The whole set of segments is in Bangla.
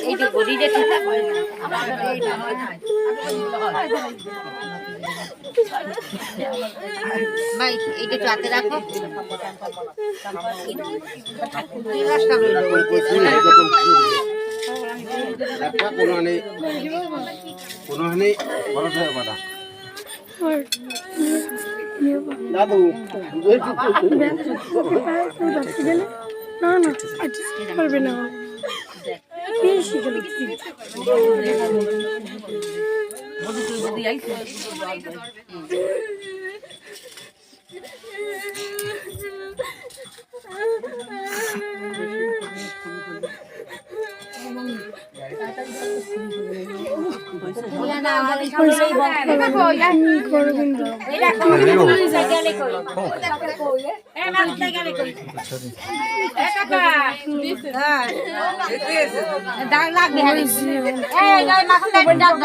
এই যে ঠিক ভাই এইটা একটু হাতে রাখো কোনো হানি কোনো ধরে বাড়া দাদু না না পারবে না বেশি গেলে করবেন দাগ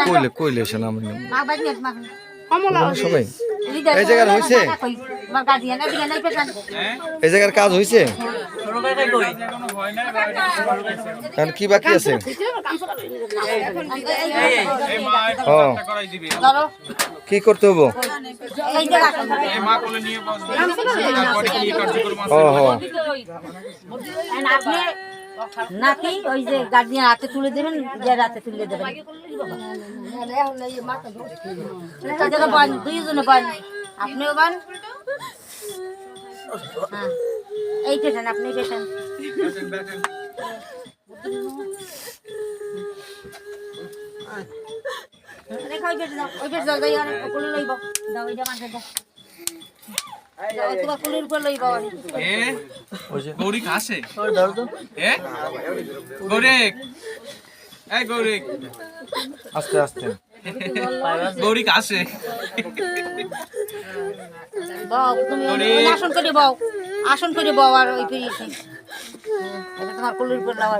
কইলে কইলে শোনা আমি সবাই। এই জায়গার হইছে? পেছন এই জায়গার কাজ হইছে কারণ কি বাকি আছে? কি করতে হব? ও নাকি ওই যে গার্ডিয়ান হাতে তুলে দেবেন যে রাতে তুলে দেবেন দুইজনে বান আপনিও বান হ্যাঁ এই পেশেন্ট আপনি পেশেন্ট রেখা ওই দাও ওই দাও দাও দাও দাও তোমার কোলের উপর লইব আরে এ গৌরিক এ? গৌরিক। এই গৌরিক। আস্তে আস্তে। গৌরিক তুমি আসন করে বাও। আসন করে বাও আর ওই এটা তোমার কোলের উপর লাও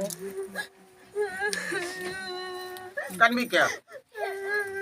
কানবি কে আর দেন আগে যাই আগে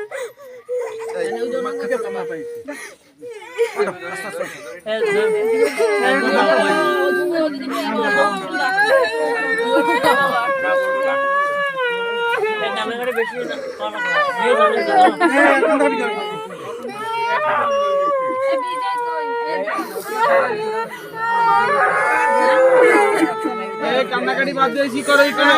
কান্নাকাটি বাদ দিয়ে কি করো কেন